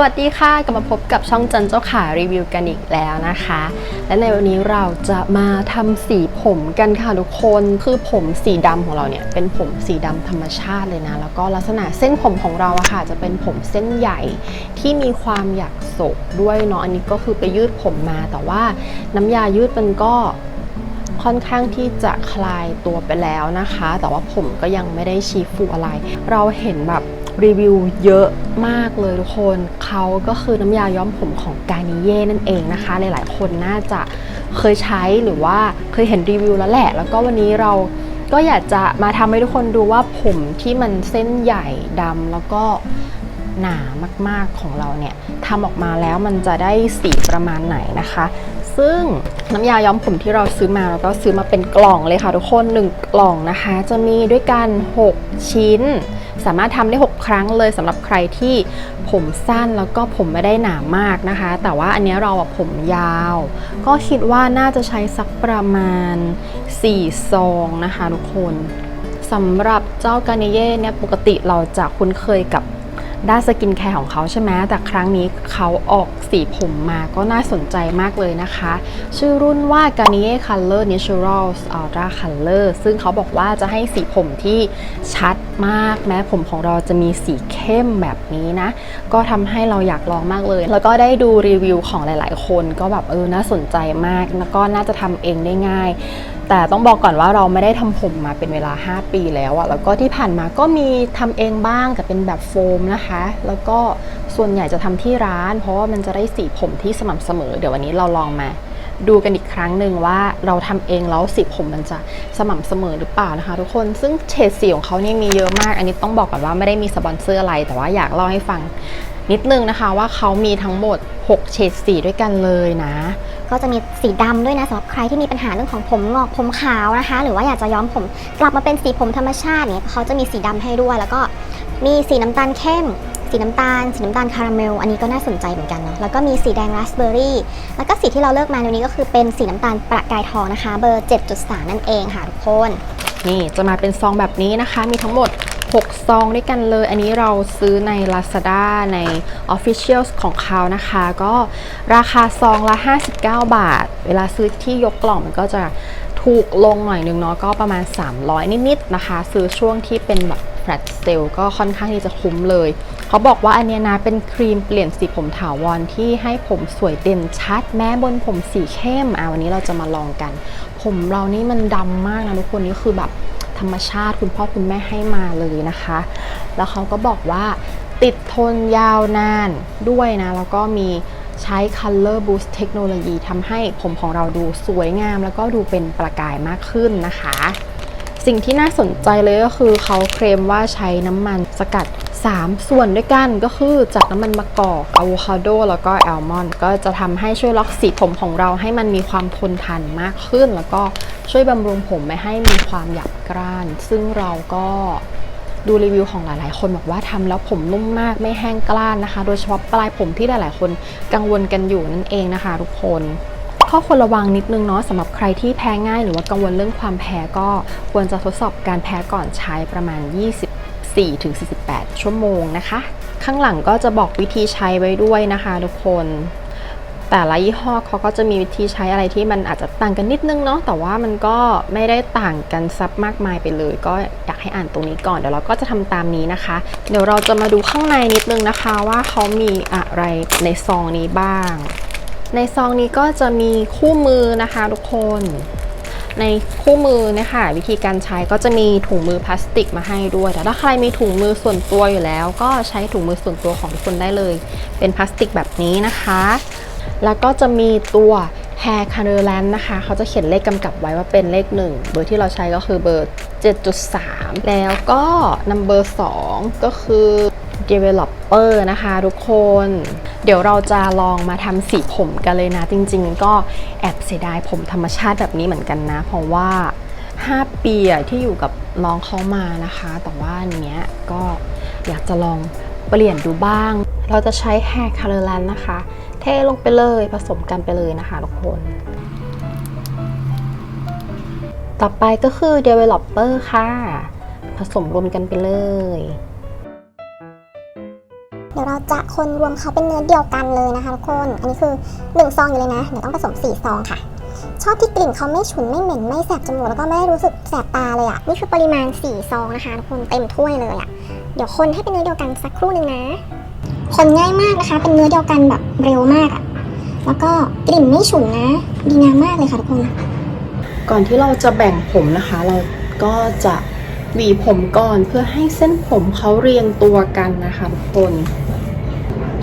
สวัสดีค่ะกลับมาพบกับช่องจันเจ้าขารีวิวกันอีกแล้วนะคะ และในวันนี้เราจะมาทำสีผมกันค่ะทุกคนคือผมสีดำของเราเนี่ยเป็นผมสีดำธรรมชาติเลยนะ แล้วก็ลักษณะเส้นผมของเราอะค่ะจะเป็นผมเส้นใหญ่ที่มีความหยักโศกด้วยเนาะอันนี้ก็คือไปยืดผมมาแต่ว่าน้ำยายืดมันก็ค่อนข้างที่จะคลายตัวไปแล้วนะคะ แต่ว่าผมก็ยังไม่ได้ชี้ฟูอะไร เราเห็นแบบ รีวิวเยอะมากเลยทุกคนเขาก็คือน้ำยาย้อมผมของกานิเย่นั่นเองนะคะ หลายๆคนน่าจะเคยใช้หรือว่าเคยเห็นรีวิวแล้วแหละ แล้วก็วันนี้เราก็อยากจะมาทำให้ทุกคนดูว่าผมที่มันเส้นใหญ่ดำแล้วก็หนามากๆของเราเนี่ยทำออกมาแล้วมันจะได้สีประมาณไหนนะคะ ซึ่งน้ำยาย้อมผมที่เราซื้อมาเราก็ซื้อมาเป็นกล่องเลยค่ะทุกคน 1 กล่องนะคะ จะมีด้วยกัน 6 ชิ้น สามารถทำได้ 6 ครั้งเลยสำหรับใครที่ผมสั้นแล้วก็ผมไม่ได้หนามากนะคะ แต่ว่าอันนี้เราผมยาว ก็คิดว่าน่าจะใช้สักประมาณ 4 ซองนะคะทุกคนสำหรับเจ้ากาเนเย่เนี่ยปกติเราจะคุ้นเคยกับ ด้านสกินแคร์ของเขาใช่ไหมแต่ครั้งนี้เขาออกสีผมมาก็น่าสนใจมากเลยนะคะ ชื่อรุ่นว่า Garnier Color Naturals Ultra Color ซึ่งเขาบอกว่าจะให้สีผมที่ชัดมาก แม้ผมของเราจะมีสีเข้มแบบนี้นะ ก็ทำให้เราอยากลองมากเลย แล้วก็ได้ดูรีวิวของหลาย ๆ คนก็แบบเออน่าสนใจมาก แล้วก็น่าจะทำเองได้ง่าย แต่ต้องบอกก่อนว่าเราไม่ได้ทำผมมาเป็นเวลา 5 ปีแล้วอะแล้วก็ที่ผ่านมาก็มีทำเองบ้างแต่เป็นแบบโฟมนะคะ แล้วก็ส่วนใหญ่จะทำที่ร้าน เพราะว่ามันจะได้สีผมที่สม่ำเสมอ เดี๋ยววันนี้เราลองมาดูกันอีกครั้งหนึ่งว่าเราทำเองแล้วสีผมมันจะสม่ำเสมอหรือเปล่านะคะ ทุกคนซึ่งเฉดสีของเขานี่มีเยอะมาก อันนี้ต้องบอกก่อนว่าไม่ได้มีสปอนเซอร์อะไร แต่ว่าอยากเล่าให้ฟังนิดนึงนะคะว่าเขามีทั้งหมด 6 เฉดสีด้วยกันเลยนะ ก็จะมีสีดำด้วยนะสำหรับใครที่มีปัญหาเรื่องของผมงอกผมขาวนะคะ หรือว่าอยากจะย้อมผมกลับมาเป็นสีผมธรรมชาติเนี่ยเขาจะมีสีดำให้ด้วย แล้วก็มีสีน้ำตาลเข้ม สีน้ำตาล สีน้ำตาลคาราเมล อันนี้ก็น่าสนใจเหมือนกันเนาะแล้วก็มีสีแดงราสเบอร์รี่แล้วก็สีที่เราเลือกมาในวันนี้ก็คือเป็นสีน้ำตาลประกายทองนะคะ เบอร์ 7.3 นั่นเองค่ะทุกคนนี่จะมาเป็นซองแบบนี้นะคะ มีทั้งหมด 6 ซองด้วยกันเลย อันนี้เราซื้อใน Lazada ใน Official ของเขานะคะ ก็ราคาซองละ 59 บาท เวลาซื้อที่ยกกล่องมันก็จะถูกลงหน่อยนึงเนาะก็ประมาณ 300 นิดๆนะคะ ซื้อช่วงที่เป็นแบบ flat sale ก็ค่อนข้างที่จะคุ้มเลย เขาบอกว่าอันนี้นะเป็นครีมเปลี่ยนสีผมถาวรที่ให้ผมสวยเด่นชัด แม้บนผมสีเข้มอะวันนี้เราจะมาลองกัน ผมเรานี่มันดำมากนะทุกคนนี่คือแบบ ธรรมชาติ คุณพ่อคุณแม่ให้มาเลยนะคะ แล้วเขาก็บอกว่าติดทนยาวนานด้วยนะ แล้วก็มีใช้ Color Boost เทคโนโลยีทำให้ผมของเราดูสวยงาม แล้วก็ดูเป็นประกายมากขึ้นนะคะ สิ่งที่น่าสนใจเลยก็คือเขาเคลมว่าใช้น้ำมันสกัด 3 ส่วนด้วยกันก็คือจากน้ำมันมะกอกอะโวคาโดแล้วก็แอลมอนด์ก็จะทำให้ช่วยล็อกสีผมของเราให้มันมีความทนทานมากขึ้น แล้วก็ช่วยบำรุงผมไม่ให้มีความหยาบกร้าน ซึ่งเราก็ดูรีวิวของหลาย ๆ คนบอกว่าทำแล้วผมนุ่มมากไม่แห้งกร้านนะคะ โดยเฉพาะปลายผมที่หลาย ๆ คนกังวลกันอยู่นั่นเองนะคะทุกคน ข้อควรระวังนิดนึงเนาะสำหรับใครที่แพ้ง่ายหรือว่ากังวลเรื่องความแพ้ก็ควรจะทดสอบการแพ้ก่อนใช้ประมาณ 24-48 ชั่วโมงนะคะ ข้างหลังก็จะบอกวิธีใช้ไว้ด้วยนะคะทุกคน แต่ละยี่ห้อเขาก็จะมีวิธีใช้อะไรที่มันอาจจะต่างกันนิดนึงเนาะแต่ว่ามันก็ไม่ได้ต่างกันซับมากมายไปเลย ก็อยากให้อ่านตรงนี้ก่อนเดี๋ยวเราก็จะทำตามนี้นะคะ เดี๋ยวเราจะมาดูข้างในนิดนึงนะคะว่าเขามีอะไรในซองนี้บ้าง ในซองนี้ก็จะมีคู่มือนะคะทุกคน ในคู่มือเนี่ยค่ะวิธีการใช้ก็จะมีถุงมือพลาสติกมาให้ด้วย แต่ถ้าใครมีถุงมือส่วนตัวอยู่แล้ว ก็ใช้ถุงมือส่วนตัวของทุกคนได้เลย เป็นพลาสติกแบบนี้นะคะ แล้วก็จะมีตัว Hair Color Land นะคะ เขาจะเขียนเลขกำกับไว้ว่าเป็นเลข 1 เบอร์ที่เราใช้ก็คือเบอร์ 7.3 แล้วก็ number 2ก็คือ developer นะคะทุกคน เดี๋ยวเราจะลองมาทำสีผมกันเลยนะ จริง ๆ ก็แอบเสียดายผมธรรมชาติแบบนี้เหมือนกันนะ เพราะว่า 5 ปีที่อยู่กับน้องเขามานะคะ แต่ว่าอันเนี้ยก็อยากจะลองเปลี่ยนดูบ้าง เราจะใช้ Hair Color Land นะคะ เทลงไปเลยผสมกันไปเลยนะคะทุกคนต่อไปก็คือ Developer ค่ะ ผสมรวมกันไปเลย จะคนรวมเขาเป็นเนื้อเดียวกันเลยนะคะทุกคน อันนี้คือ 1 ซองอยู่เลยนะ เดี๋ยวต้องผสม 4 ซองค่ะ ชอบที่กลิ่นเขาไม่ฉุนไม่เหม็นไม่แสบจมูกแล้วก็ไม่ได้รู้สึกแสบตาเลยอะ่ะ นี่คือปริมาณ 4 ซองนะคะทุกคนเต็มถ้วยเลยอะ่ะ เดี๋ยวคนให้เป็นเนื้อเดียวกันสักครู่หนึ่งนะ คนง่ายมากนะคะ เป็นเนื้อเดียวกันแบบเร็วมากอะ่ะ แล้วก็กลิ่นไม่ฉุนนะ ดีงามมากเลยค่ะทุกคน ก่อนที่เราจะแบ่งผมนะคะ เราก็จะหวีผมก่อนเพื่อให้เส้นผมเขาเรียงตัวกันนะคะทุกคน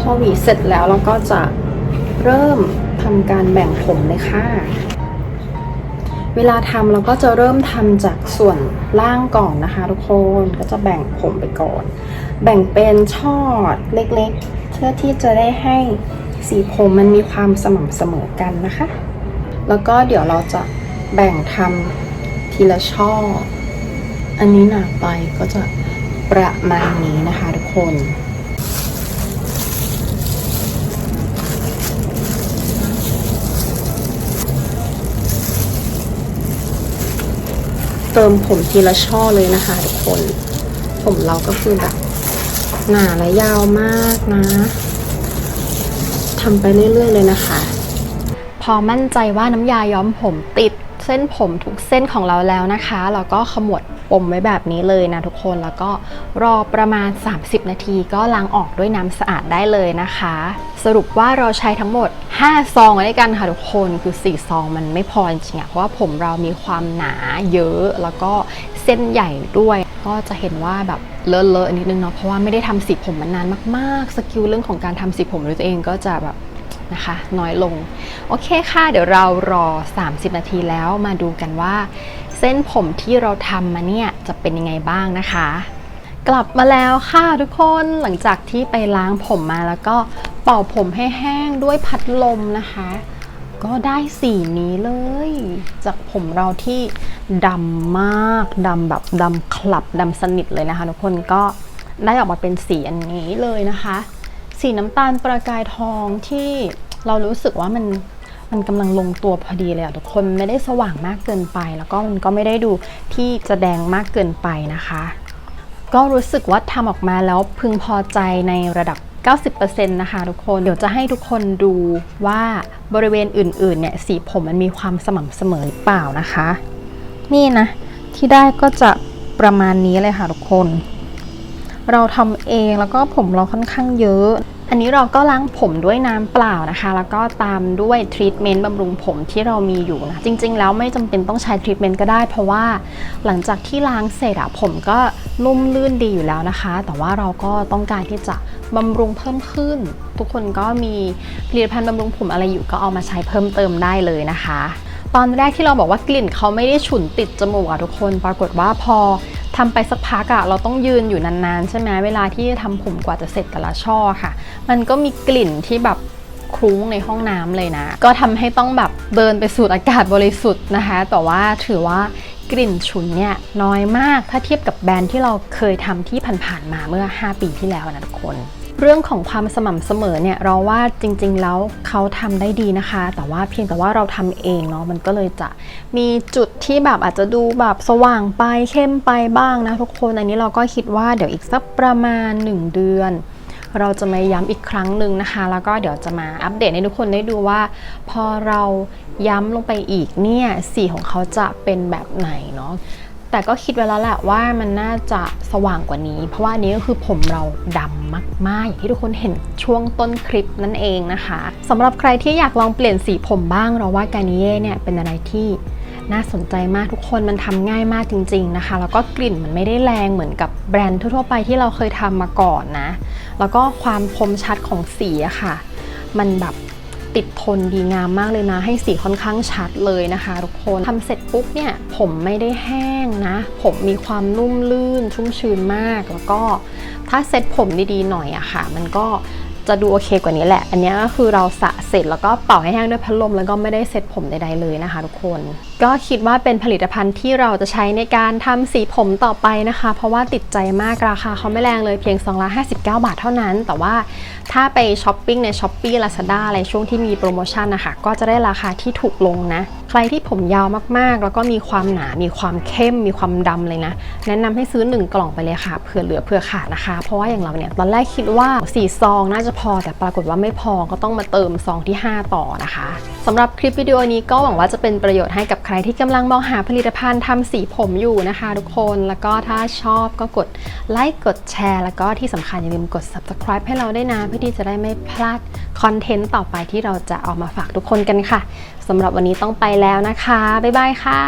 อหวีเสร็จแล้วเราก็จะเริ่มทำการแบ่งผมเลยค่ะ เวลาทำเราก็จะเริ่มทำจากส่วนล่างก่อนนะคะ ทุกคนก็จะแบ่งผมไปก่อน แบ่งเป็นช่อเล็กๆ เพื่อที่จะได้ให้สีผมมันมีความสม่ำเสมอกันนะคะ แล้วก็เดี๋ยวเราจะแบ่งทำทีละช่อ อันนี้หนาไปก็จะประมาณนี้นะคะทุกคน เติมผมทีละช่อเลยนะคะทุกคน ผมเราก็คือแบบหนาและยาวมากนะทำไปเรื่อยๆเลยนะคะ พอมั่นใจว่าน้ำยาย้อมผมติดเส้นผมทุกเส้นของเราแล้วนะคะ เราก็ขมวด ปมไว้แบบนี้เลยนะทุกคนแล้วก็รอประมาณ 30 นาทีก็ล้างออกด้วยน้ำสะอาดได้เลยนะคะ สรุปว่าเราใช้ทั้งหมด 5 ซองด้วยกันค่ะทุกคนคือ 4 ซองมันไม่พอจริงๆเพราะว่าผมเรามีความหนาเยอะแล้วก็เส้นใหญ่ด้วยก็จะเห็นว่าแบบเลอะๆนิดนึงเนาะเพราะว่าไม่ได้ทำสีผมมานานมากๆ สกิลเรื่องของการทำสีผมด้วยตัวเองก็จะแบบนะคะน้อยลง โอเคค่ะ เดี๋ยวเรารอ 30 นาทีแล้วมาดูกันว่า เส้นผมที่เราทำมาเนี่ยจะเป็นยังไงบ้างนะคะ กลับมาแล้วค่ะทุกคนหลังจากที่ไปล้างผมมาแล้วก็เป่าผมให้แห้งด้วยพัดลมนะคะ ก็ได้สีนี้เลย จากผมเราที่ดำมากดำแบบดำคลับดำสนิทเลยนะคะ ทุกคนก็ได้ออกมาเป็นสีอันนี้เลยนะคะ สีน้ำตาลประกายทองที่เรารู้สึกว่ามัน มันกำลังลงตัวพอดีเลยอะทุกคนไม่ได้สว่างมากเกินไป แล้วก็มันก็ไม่ได้ดูที่จะแดงมากเกินไปนะคะ ก็รู้สึกว่าทำออกมาแล้วพึงพอใจในระดับ90%นะคะทุกคน เดี๋ยวจะให้ทุกคนดูว่าบริเวณอื่นๆเนี่ยสีผมมันมีความสม่ำเสมอหรือเปล่านะคะ นี่นะ ที่ได้ก็จะประมาณนี้เลยค่ะทุกคน เราทำเองแล้วก็ผมเราค่อนข้างเยอะ อันนี้เราก็ล้างผมด้วยน้ำเปล่านะคะ แล้วก็ตามด้วยทรีทเมนต์บำรุงผมที่เรามีอยู่นะ จริง ๆ แล้วไม่จำเป็นต้องใช้ทรีทเมนต์ก็ได้ เพราะว่าหลังจากที่ล้างเสร็จอะผมก็นุ่มลื่นดีอยู่แล้วนะคะ แต่ว่าเราก็ต้องการที่จะบำรุงเพิ่มขึ้น ทุกคนก็มีผลิตภัณฑ์บำรุงผมอะไรอยู่ก็เอามาใช้เพิ่มเติมได้เลยนะคะ ตอนแรกที่เราบอกว่ากลิ่นเขาไม่ได้ฉุนติดจมูกอะทุกคน ปรากฏว่าพอ ทำไปสักพักอะเราต้องยืนอยู่นานๆ ใช่ไหมเวลาที่ทำผมกว่าจะเสร็จแต่ละช่อค่ะ มันก็มีกลิ่นที่แบบคลุ้งในห้องน้ำเลยนะ ก็ทำให้ต้องแบบเดินไปสูดอากาศบริสุทธิ์นะคะ แต่ว่าถือว่ากลิ่นฉุนเนี่ยน้อยมากถ้าเทียบกับแบรนด์ที่เราเคยทำที่ผ่านๆมาเมื่อ 5 ปีที่แล้วนะทุกคน เรื่องของความสม่ำเสมอเนี่ยเราว่าจริง ๆ แล้วเขาทำได้ดีนะคะ แต่ว่าเพียงแต่ว่าเราทำเองเนาะมันก็เลยจะมีจุดที่แบบอาจจะดูแบบสว่างไปเข้มไปบ้างนะทุกคนอันนี้เราก็คิดว่าเดี๋ยวอีกสักประมาณ 1 เดือน เราจะมาย้ำอีกครั้งหนึ่งนะคะ แล้วก็เดี๋ยวจะมาอัปเดตให้ทุกคนได้ดูว่า พอเราย้ำลงไปอีกเนี่ยสีของเขาจะเป็นแบบไหนเนาะ แต่ก็คิดไว้แล้วแหละว่ามันน่าจะสว่างกว่านี้ เพราะว่านนี้ก็คือผมเราดำมากๆ อย่างที่ทุกคนเห็นช่วงต้นคลิปนั่นเองนะคะสำหรับใครที่อยากลองเปลี่ยนสีผมบ้างเราว่าการนิเย่เนี่ยเป็นอะไรที่น่าสนใจมากทุกคนมันทำง่ายมากจริง ๆนะคะ แล้วก็กลิ่นมันไม่ได้แรงเหมือนกับแบรนด์ทั่วๆไปที่เราเคยทำมาก่อนนะ แล้วก็ความคมชัดของสีอะค่ะ มันแบบ ติดทนดีงามมากเลยนะ ให้สีค่อนข้างชัดเลยนะคะ ทุกคนทำเสร็จปุ๊บเนี่ยผมไม่ได้แห้งนะ ผมมีความนุ่มลื่นชุ่มชื้นมาก แล้วก็ถ้าเซ็ตผมดีๆหน่อยอะค่ะ มันก็ จะดูโอเคกว่านี้แหละ อันนี้ก็คือเราสระเสร็จแล้วก็เป่าให้แห้งด้วยพัดลมแล้วก็ไม่ได้เซ็ตผมใดๆเลยนะคะทุกคน ก็คิดว่าเป็นผลิตภัณฑ์ที่เราจะใช้ในการทำสีผมต่อไปนะคะ เพราะว่าติดใจมากราคาเขาไม่แรงเลยเพียง259บาทเท่านั้น แต่ว่าถ้าไปช้อปปิ้งใน s h อ p e e Lazada อะไรช่วงที่มีโปรโมชั่นนะคะก็จะได้ราคาที่ถูกลงนะ รที่ผมยาวมากๆ แล้วก็มีความหนา มีความเข้ม มีความดำเลยนะ แนะนำให้ซื้อ 1 กล่องไปเลยค่ะ เผื่อเหลือเผื่อขาดนะคะ เพราะว่าอย่างเราเนี่ย ตอนแรกคิดว่า 4 ซองน่าจะพอ แต่ปรากฏว่าไม่พอ ก็ต้องมาเติมซองที่ 5 ต่อนะคะสำหรับคลิปวิดีโอนี้ก็หวังว่าจะเป็นประโยชน์ให้กับใครที่กำลังมองหาผลิตภัณฑ์ทำสีผมอยู่นะคะ ทุกคน แล้วก็ถ้าชอบก็กดไลค์ กดแชร์ แล้วก็ที่สำคัญอย่าลืมกด subscribe ให้เราได้นะ เพื่อที่จะได้ไม่พลาดคอนเทนต์ต่อไปที่เราจะเอามาฝากทุกคนกันค่ะ สำหรับวันนี้ต้องไปแล้วนะคะ บ๊ายบายค่ะ